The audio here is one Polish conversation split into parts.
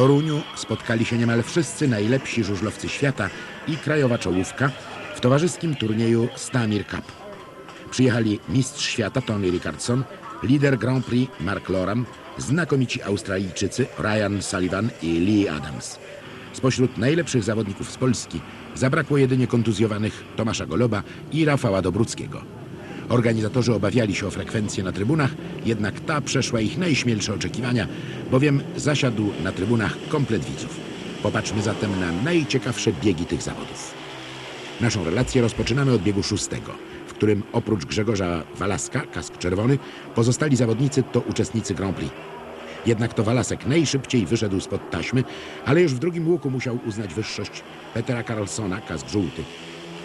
Toruniu spotkali się niemal wszyscy najlepsi żużlowcy świata i krajowa czołówka w towarzyskim turnieju Stamir Cup. Przyjechali mistrz świata Tony Rickardson, lider Grand Prix Mark Loram, znakomici Australijczycy Ryan Sullivan i Lee Adams. Spośród najlepszych zawodników z Polski zabrakło jedynie kontuzjowanych Tomasza Goloba i Rafała Dobruckiego. Organizatorzy obawiali się o frekwencję na trybunach, jednak ta przeszła ich najśmielsze oczekiwania, bowiem zasiadł na trybunach komplet widzów. Popatrzmy zatem na najciekawsze biegi tych zawodów. Naszą relację rozpoczynamy od biegu szóstego, w którym oprócz Grzegorza Walaska, kask czerwony, pozostali zawodnicy to uczestnicy Grand Prix. Jednak to Walasek najszybciej wyszedł spod taśmy, ale już w drugim łuku musiał uznać wyższość Petera Carlsona, kask żółty.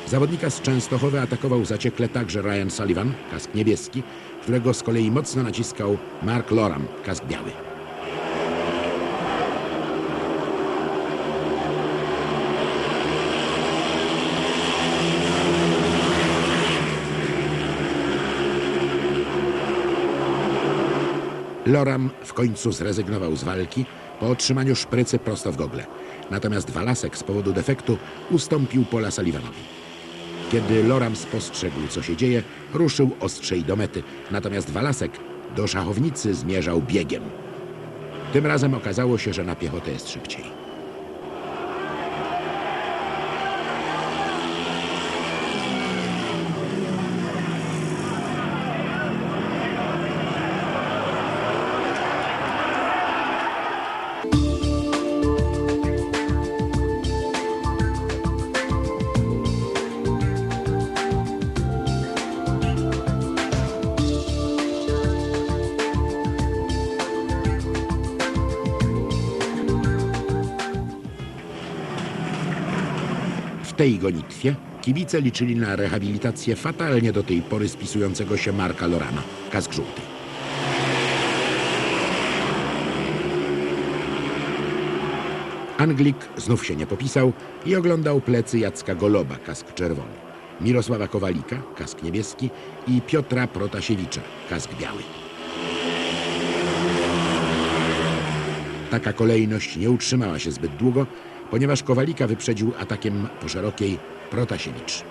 Zawodnika z Częstochowy atakował zaciekle także Ryan Sullivan, kask niebieski, którego z kolei mocno naciskał Mark Loram, kask biały. Loram w końcu zrezygnował z walki po otrzymaniu szprycy prosto w gogle. Natomiast Walasek z powodu defektu ustąpił pola Sullivanowi. Kiedy Loram spostrzegł, co się dzieje, ruszył ostrzej do mety. Natomiast Walasek do szachownicy zmierzał biegiem. Tym razem okazało się, że na piechotę jest szybciej. Tej gonitwie kibice liczyli na rehabilitację fatalnie do tej pory spisującego się Marka Lorama, kask żółty. Anglik znów się nie popisał i oglądał plecy Jacka Goloba, kask czerwony, Mirosława Kowalika, kask niebieski i Piotra Protasiewicza, kask biały. Taka kolejność nie utrzymała się zbyt długo, ponieważ Kowalika wyprzedził atakiem po szerokiej Protasiewicz.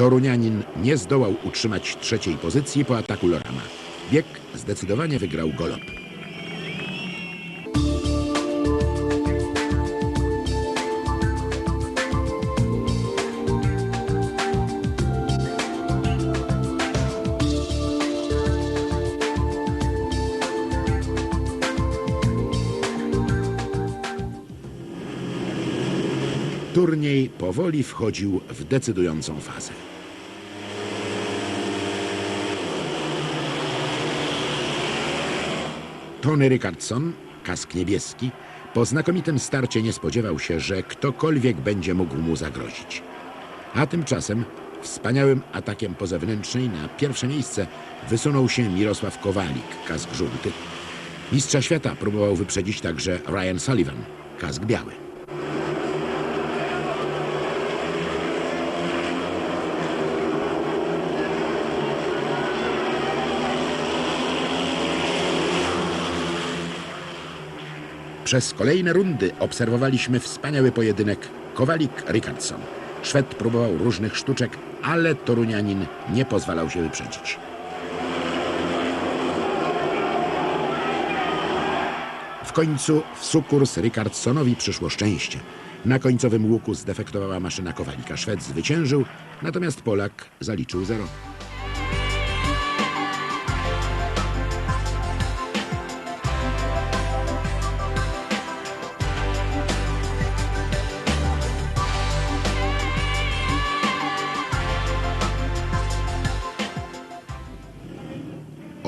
Torunianin nie zdołał utrzymać trzeciej pozycji po ataku Lorama. Bieg zdecydowanie wygrał Golob. Turniej powoli wchodził w decydującą fazę. Tony Rickardson, kask niebieski, po znakomitym starcie nie spodziewał się, że ktokolwiek będzie mógł mu zagrozić. A tymczasem wspaniałym atakiem po zewnętrznej na pierwsze miejsce wysunął się Mirosław Kowalik, kask żółty. Mistrza świata próbował wyprzedzić także Ryan Sullivan, kask biały. Przez kolejne rundy obserwowaliśmy wspaniały pojedynek Kowalik-Rickardson. Szwed próbował różnych sztuczek, ale Torunianin nie pozwalał się wyprzedzić. W końcu w sukurs Rickardsonowi przyszło szczęście. Na końcowym łuku zdefektowała maszyna Kowalika. Szwed zwyciężył, natomiast Polak zaliczył zero.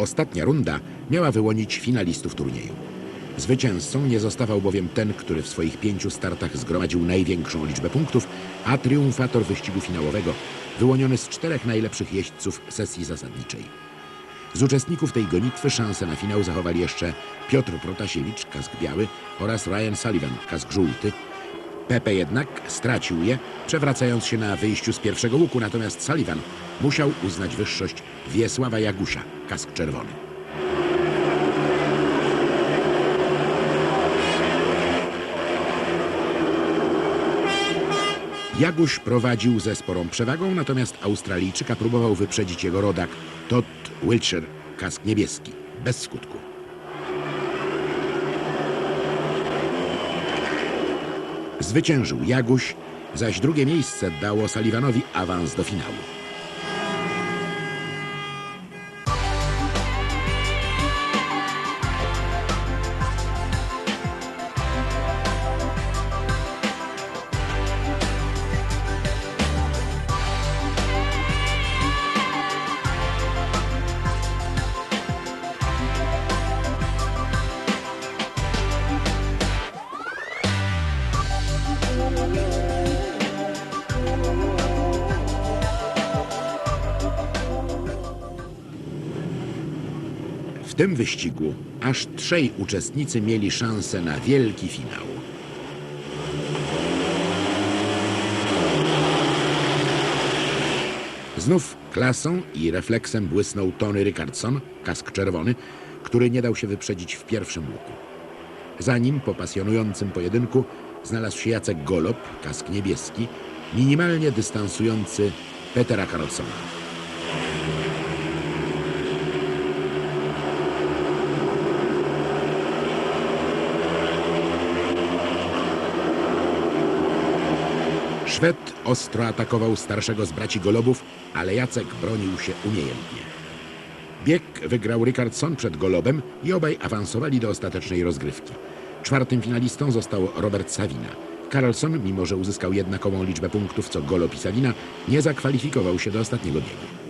Ostatnia runda miała wyłonić finalistów turnieju. Zwycięzcą nie zostawał bowiem ten, który w swoich pięciu startach zgromadził największą liczbę punktów, a triumfator wyścigu finałowego, wyłoniony z czterech najlepszych jeźdźców sesji zasadniczej. Z uczestników tej gonitwy szansę na finał zachowali jeszcze Piotr Protasiewicz, kask biały oraz Ryan Sullivan, kask żółty. Pepe jednak stracił je, przewracając się na wyjściu z pierwszego łuku, natomiast Sullivan musiał uznać wyższość Wiesława Jagusia, kask czerwony. Jaguś prowadził ze sporą przewagą, natomiast Australijczyka próbował wyprzedzić jego rodak Todd Wiltshire, kask niebieski, bez skutku. Zwyciężył Jaguś, zaś drugie miejsce dało Sullivanowi awans do finału. W tym wyścigu aż trzej uczestnicy mieli szansę na wielki finał. Znów klasą i refleksem błysnął Tony Rickardson, kask czerwony, który nie dał się wyprzedzić w pierwszym łuku. Za nim po pasjonującym pojedynku znalazł się Jacek Golob, kask niebieski, minimalnie dystansujący Petera Karlsona. Szwed ostro atakował starszego z braci Golobów, ale Jacek bronił się umiejętnie. Bieg wygrał Rickardson przed Golobem i obaj awansowali do ostatecznej rozgrywki. Czwartym finalistą został Robert Savina. Carlson, mimo że uzyskał jednakową liczbę punktów co Golob i Savina, nie zakwalifikował się do ostatniego biegu.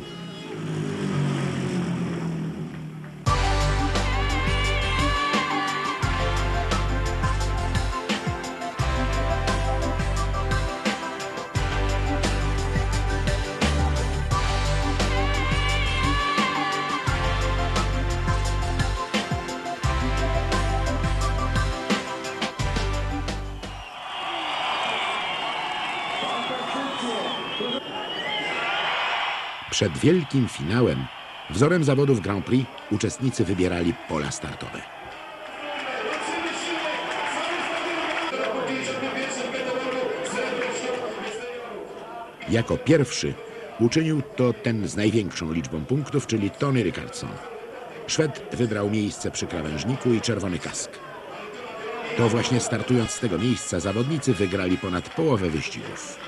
Przed wielkim finałem, wzorem zawodów Grand Prix, uczestnicy wybierali pola startowe. Jako pierwszy uczynił to ten z największą liczbą punktów, czyli Tony Rickardson. Szwed wybrał miejsce przy krawężniku i czerwony kask. To właśnie startując z tego miejsca zawodnicy wygrali ponad połowę wyścigów.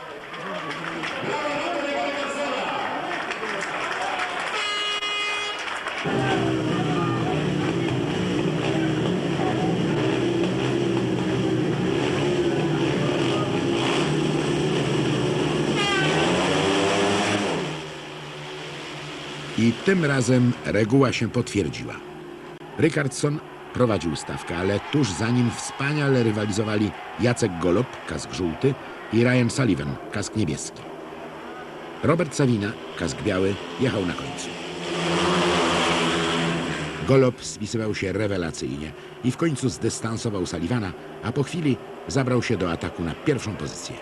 I tym razem reguła się potwierdziła. Rickardson prowadził stawkę, ale tuż za nim wspaniale rywalizowali Jacek Golob, kask żółty, i Ryan Sullivan, kask niebieski. Robert Savina, kask biały, jechał na końcu. Golob spisywał się rewelacyjnie i w końcu zdystansował Sullivana, a po chwili zabrał się do ataku na pierwszą pozycję.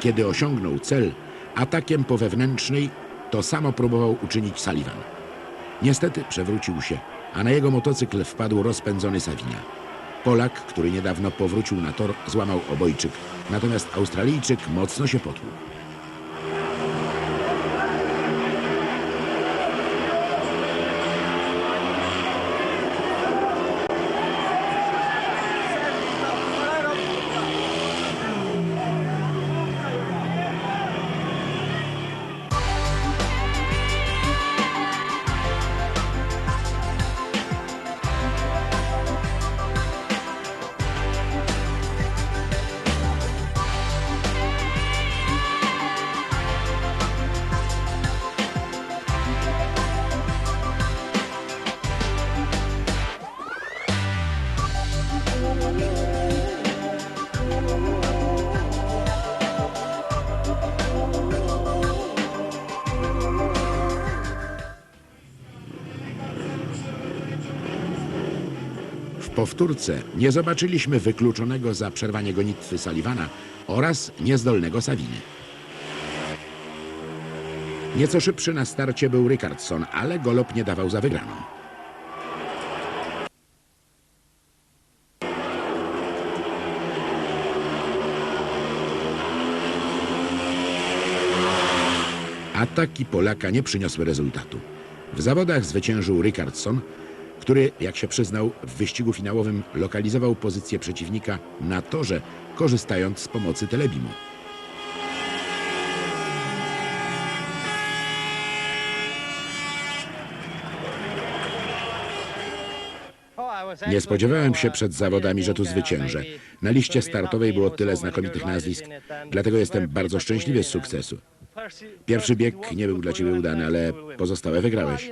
Kiedy osiągnął cel, atakiem po wewnętrznej to samo próbował uczynić Sullivan. Niestety przewrócił się, a na jego motocykl wpadł rozpędzony Savina. Polak, który niedawno powrócił na tor, złamał obojczyk, natomiast Australijczyk mocno się potłukł. Powtórce nie zobaczyliśmy wykluczonego za przerwanie gonitwy Sullivana oraz niezdolnego Saviny. Nieco szybszy na starcie był Rickardson, ale galop nie dawał za wygraną. Ataki Polaka nie przyniosły rezultatu. W zawodach zwyciężył Rickardson, który, jak się przyznał, w wyścigu finałowym lokalizował pozycję przeciwnika na torze, korzystając z pomocy telebimu. Nie spodziewałem się przed zawodami, że tu zwyciężę. Na liście startowej było tyle znakomitych nazwisk, dlatego jestem bardzo szczęśliwy z sukcesu. Pierwszy bieg nie był dla ciebie udany, ale pozostałe wygrałeś.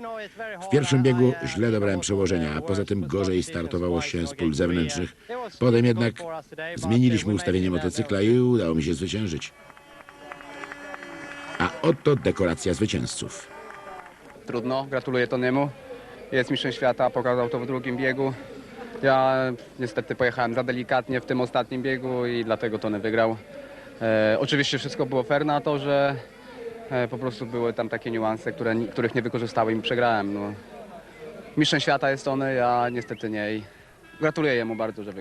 W pierwszym biegu źle dobrałem przełożenia, a poza tym gorzej startowało się z pól zewnętrznych. Potem jednak zmieniliśmy ustawienie motocykla i udało mi się zwyciężyć. A oto dekoracja zwycięzców. Trudno, gratuluję Toniemu. Jest mistrzem świata, pokazał to w drugim biegu. Ja niestety pojechałem za delikatnie w tym ostatnim biegu i dlatego Tony wygrał. E, oczywiście wszystko było fair na to, że po prostu były tam takie niuanse, które, których nie wykorzystałem i przegrałem. No. Mistrzem świata jest Tony, ja niestety nie. I gratuluję jemu bardzo, że.